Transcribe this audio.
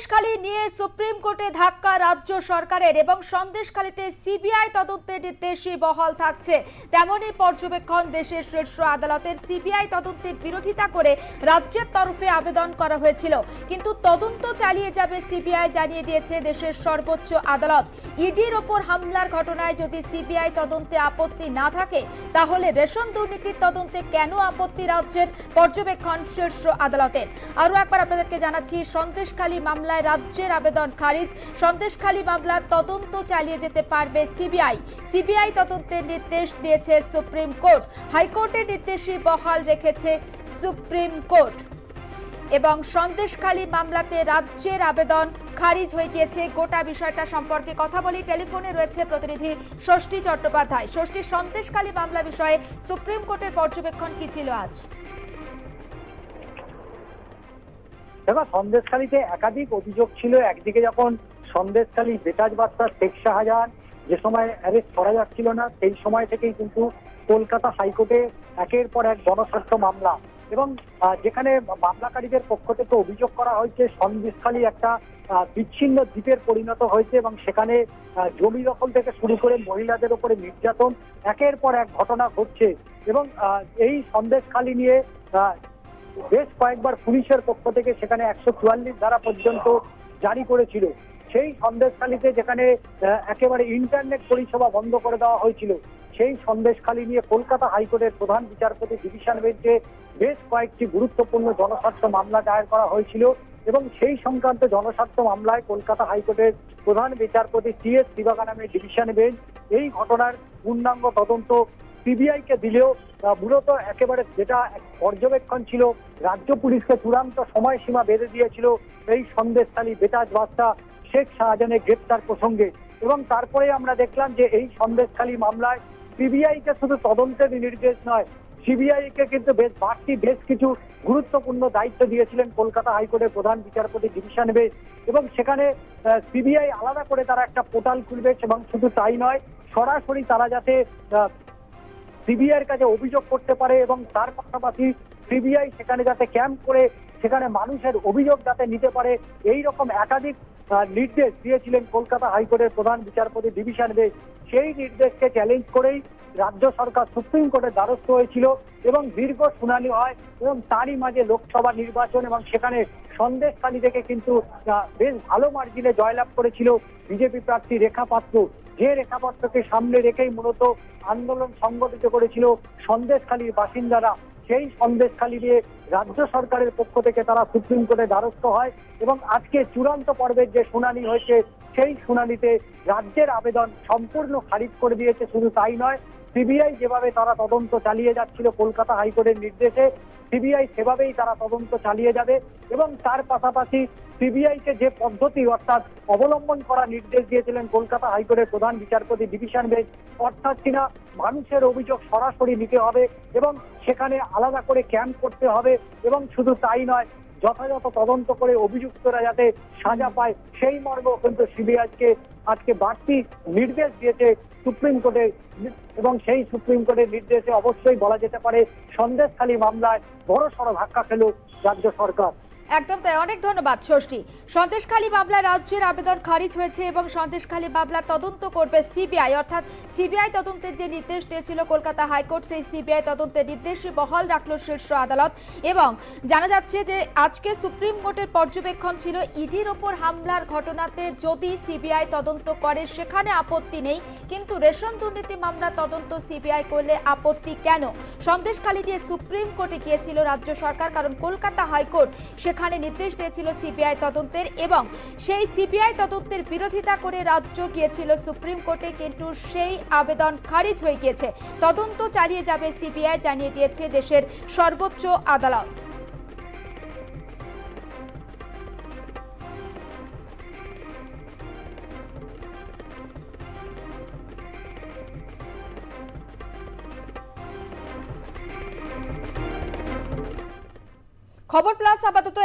সন্দেশখালী নিয়ে সুপ্রিম কোর্টে ধাক্কা রাজ্য সরকারের এবং সন্দেশখালীতে সিবিআই তদন্তের নির্দেশই বহাল থাকছে। তেমনই পর্যবেক্ষণ দেশের শীর্ষ আদালতের সিবিআই তদন্তের বিরোধিতা করে রাজ্যের তরফে আবেদন করা হয়েছিল। কিন্তু তদন্ত চালিয়ে যাবে সিবিআই জানিয়ে দিয়েছে দেশের সর্বোচ্চ আদালত। ইডির ওপর হামলার ঘটনায় যদি সিবিআই তদন্তে আপত্তি না থাকে, তাহলে রেশন দুর্নীতির তদন্তে কেন আপত্তি রাজ্যের পর্যবেক্ষণ শীর্ষ আদালতের? আরও একবার আপনাদেরকে জানাচ্ছি, সন্দেশখালী মামলায় রাজ্যের আবেদন খারিজ। সন্দেশখালী মামলার তদন্ত চালিয়ে যেতে পারবে সিবিআই। সিবিআই তদন্তের নির্দেশ দিয়েছে সুপ্রিম কোর্ট। হাইকোর্টের নির্দেশই বহাল রেখেছে সুপ্রিম কোর্ট। এবং সন্দেশখালী মামলাতে রাজ্যের আবেদন খারিজ হয়ে গিয়েছে। গোটা বিষয়টা সম্পর্কে কথা বলি। টেলিফোনে রয়েছে প্রতিনিধি ষষ্ঠী চট্টোপাধ্যায়। ষষ্ঠী সন্দেশখালী মামলা বিষয়ে সুপ্রিম কোর্টের পর্যবেক্ষণ কি ছিল আজ? দেখো সন্দেশখালীতে একাধিক অভিযোগ ছিল। একদিকে যখন সন্দেশখালী বেতাজ বার্তা শেখ শাহজাহান যে সময় অ্যারেস্ট করা যাচ্ছিল না, সেই সময় থেকেই কিন্তু কলকাতা হাইকোর্টে একের পর এক জনস্বার্থ মামলা এবং যেখানে মামলাকারীদের পক্ষ থেকে অভিযোগ করা হয়েছে, সন্দেশখালী একটা বিচ্ছিন্ন দ্বীপের পরিণত হয়েছে এবং সেখানে জমি দখল থেকে শুরু করে মহিলাদের উপরে নির্যাতন একের পর এক ঘটনা ঘটছে এবং এই সন্দেশখালী নিয়ে বেশ কয়েকবার পুলিশের পক্ষ থেকে সেখানে একশো চুয়াল্লিশ ধারা পর্যন্ত জারি করেছিল। সেই সন্দেশখালীতে যেখানে একেবারে ইন্টারনেট পরিষেবা বন্ধ করে দেওয়া হয়েছিল, সেই সন্দেশখালী নিয়ে কলকাতা হাইকোর্টের প্রধান বিচারপতি ডিভিশন বেঞ্চে বেশ কয়েকটি গুরুত্বপূর্ণ জনস্বার্থ মামলা দায়ের করা হয়েছিল এবং সেই সংক্রান্ত জনস্বার্থ মামলায় কলকাতা হাইকোর্টের প্রধান বিচারপতি টি এস দিবাকানামের ডিভিশন বেঞ্চ এই ঘটনার পূর্ণাঙ্গ তদন্ত সিবিআই কে দিলেও মূলত একেবারে যেটা পর্যবেক্ষণ ছিল, রাজ্য পুলিশকে চূড়ান্ত সময়সীমা বেঁধে দিয়েছিল এই সন্দেশখালী বেতাজ বার্তা শেখ শাহজাহানের গ্রেপ্তার প্রসঙ্গে। এবং তারপরে আমরা দেখলাম যে এই সন্দেশখালী মামলায় সিবিআই কে শুধু তদন্তের নির্দেশ নয় সিবিআই কে কিন্তু বেশ বাড়তি বেশ কিছু গুরুত্বপূর্ণ দায়িত্ব দিয়েছিলেন কলকাতা হাইকোর্টের প্রধান বিচারপতি ডিভিশন বেঞ্চ এবং সেখানে সিবিআই আলাদা করে তারা একটা পোর্টাল খুলবে এবং শুধু তাই নয়, সরাসরি তারা যাতে সিবিআইয়ের কাছে অভিযোগ করতে পারে এবং তার পাশাপাশি সিবিআই সেখানে যাতে ক্যাম্প করে, সেখানে মানুষের অভিযোগ যাতে নিতে পারে এই রকম একাধিক নির্দেশ দিয়েছিলেন কলকাতা হাইকোর্টের প্রধান বিচারপতি ডিভিশন বেঞ্চ। সেই নির্দেশকে চ্যালেঞ্জ করেই রাজ্য সরকার সুপ্রিম কোর্টের দ্বারস্থ হয়েছিল এবং দীর্ঘ শুনানি হয় এবং তারই মাঝে লোকসভা নির্বাচন এবং সেখানে সন্দেশখালী থেকে কিন্তু বেশ ভালো মার্জিনে জয়লাভ করেছিল বিজেপি প্রার্থী রেখা পাত্র। যে রেখাপত্রকে সামনে রেখেই মূলত আন্দোলন সংগঠিত করেছিল সন্দেশখালীর বাসিন্দারা, সেই সন্দেশখালী দিয়ে রাজ্য সরকারের পক্ষ থেকে তারা সুপ্রিম কোর্টে দ্বারস্থ হয় এবং আজকে চূড়ান্ত পর্বের যে শুনানি হয়েছে, সেই শুনানিতে রাজ্যের আবেদন সম্পূর্ণ খারিজ করে দিয়েছে, শুধু তাই নয় সিবিআই যেভাবে তারা তদন্ত চালিয়ে যাচ্ছিল কলকাতা হাইকোর্টের নির্দেশে, সিবিআই সেভাবেই তারা তদন্ত চালিয়ে যাবে এবং তার পাশাপাশি সিবিআই কে যে পদ্ধতি অর্থাৎ অবলম্বন করার নির্দেশ দিয়েছিলেন কলকাতা হাইকোর্টের প্রধান বিচারপতি ডিভিশন বেঞ্চ অর্থাৎ কিনা মানুষের অভিযোগ সরাসরি নিতে হবে এবং সেখানে আলাদা করে ক্যাম্প করতে হবে এবং শুধু তাই নয় যথাযথ তদন্ত করে অভিযুক্তরা যাতে সাজা পায়, সেই মর্ম কিন্তু সিবিআইকে আজকে বাড়তি নির্দেশ দিয়েছে সুপ্রিম কোর্টে। এবং সেই সুপ্রিম কোর্টের নির্দেশে অবশ্যই বলা যেতে পারে, সন্দেশখালী মামলায় বড় সড় ধাক্কা খেল রাজ্য সরকার। একদম তাই, অনেক ধন্যবাদ, ষষ্ঠী। সন্দেশখালী মামলায় রাজ্যের আবেদন খারিজ হয়েছে এবং সন্দেশখালী মামলা তদন্ত করবে সিবিআই। অর্থাৎ সিবিআই তদন্তের যে নির্দেশ দিয়েছিল কলকাতা হাইকোর্ট, সেই সিবিআই তদন্তের নির্দেশই বহাল রাখল শীর্ষ আদালত এবং জানা যাচ্ছে যে আজকে সুপ্রিম কোর্টের পর্যবেক্ষণ ছিল ইডির ওপর হামলার ঘটনাতে যদি সিবিআই তদন্ত করে, সেখানে আপত্তি নেই। কিন্তু রেশন দুর্নীতি মামলা তদন্ত সিবিআই করলে আপত্তি কেন? সন্দেশখালী নিয়ে সুপ্রিম কোর্টে গিয়েছিল রাজ্য সরকার, কারণ কলকাতা হাইকোর্ট সেখানে নির্দেশ দিয়েছিল সিবিআই তদন্তের এবং সেই সিবিআই তদন্তের বিরোধিতা করে রাজ্য গিয়েছিল সুপ্রিম কোর্টে, কিন্তু সেই আবেদন খারিজ হয়ে গিয়েছে। তদন্ত চালিয়ে যাবে সিবিআই জানিয়ে দিয়েছে দেশের সর্বোচ্চ আদালত। খবর প্লাস আপাতত